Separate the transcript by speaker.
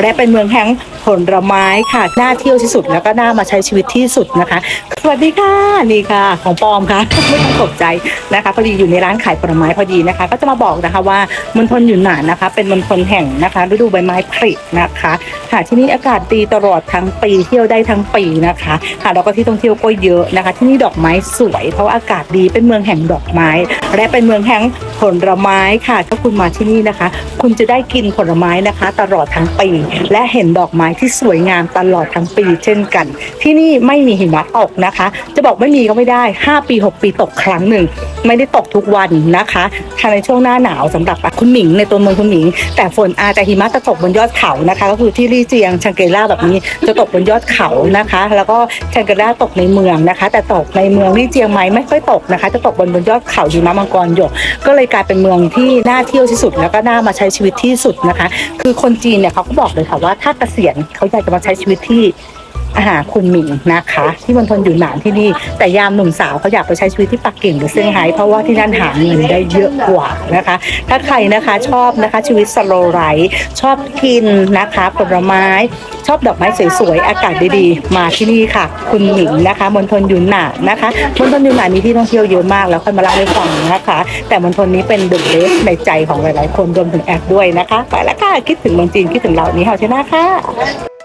Speaker 1: และเป็นเมืองแห่งผลไม้ค่ะน่าเที่ยวที่สุดแล้วก็น่ามาใช้ชีวิตที่สุดนะคะ สวัสดีค่ะนี่ค่ะ ของปอมค่ะไม่ต้องตกใจนะคะพอดีอยู่ในร้านขายผลไม้พอดีนะคะ ก็จะมาบอกนะคะว่ามณฑลหยุนหนานนะคะ เป็นมณฑลแห่งนะคะฤดูใบไม้ผลินะคะค่ะที่นี่อากาศดีตลอดทั้งปีเที่ยวได้ทั้งปีนะคะค่ะแล้วก็ที่ท่องเที่ยวก็เยอะนะคะ ที่นี่ดอกไม้สวยเพราะอากาศดีเป็นเมืองแห่งดอกไม้ และเป็นเมืองแห่ง ผลไม้ค่ะถ้าคุณมาที่นี่นะคะ คุณจะได้กินผลไม้นะคะ ตลอดทั้งปี และเห็นดอกไม้ที่สวยงามตลอดทั้งปี เช่นกัน ที่นี่ไม่มีหิมะตกนะคะ จะบอกไม่มีก็ไม่ได้ 5 ปี 6 ปีตกครั้งหนึ่ง ไม่ได้ตกทุกวันนะคะถ้าในช่วงหน้าหนาวสำหรับคุณหมิงในตัวเมืองคุณหมิง แต่ฝนอาจจะหิมะจะตกบนยอดเขานะคะ ก็คือที่ลี่เจียงชังเกล่าแบบนี้จะตกบนยอดเขานะคะ แล้วก็ชังเกล่าตกในเมืองนะคะ แต่ตกในเมืองลี่เจียงไหมไม่ค่อยตกนะคะ จะตกบนบนยอดเขาหิมะมังกรหยก ก็เลยกลายเป็นเมืองที่น่าเที่ยวที่สุด แล้วก็น่ามาใช้ชีวิตที่สุดนะคะ คือคนจีนเนี่ยเขาก็บอกเลยค่ะว่าถ้าเกษียณเขาอยากจะมาใช้ชีวิตที่ อาหารคุณหมิงนะคะ ที่มณฑลอยู่หนานที่นี่ แต่ยามหนุ่มสาวเขาอยากไปใช้ชีวิตที่ปักกิ่งหรือเซี่ยงไฮ้เพราะว่าที่นั่นหาเงินได้เยอะกว่านะคะ ถ้าใครนะคะชอบนะคะชีวิตสโลไลชอบกินนะคะผลไม้ชอบดอกไม้สวยๆ อากาศดีๆ มาที่นี่ค่ะ คุณหมิงนะคะมณฑลยูนหนานนะคะมณฑลยูนหนานมีที่ท่องเที่ยวเยอะมากแล้วค่อยมาเล่าให้ฟังนะคะ แต่มณฑลนี้เป็นเดอะเบสในใจของหลายๆ คนรวมถึงแอดด้วยนะคะ ไปแล้วค่ะ คิดถึงเมืองจีน คิดถึงเรานี้เฮาชนะค่ะ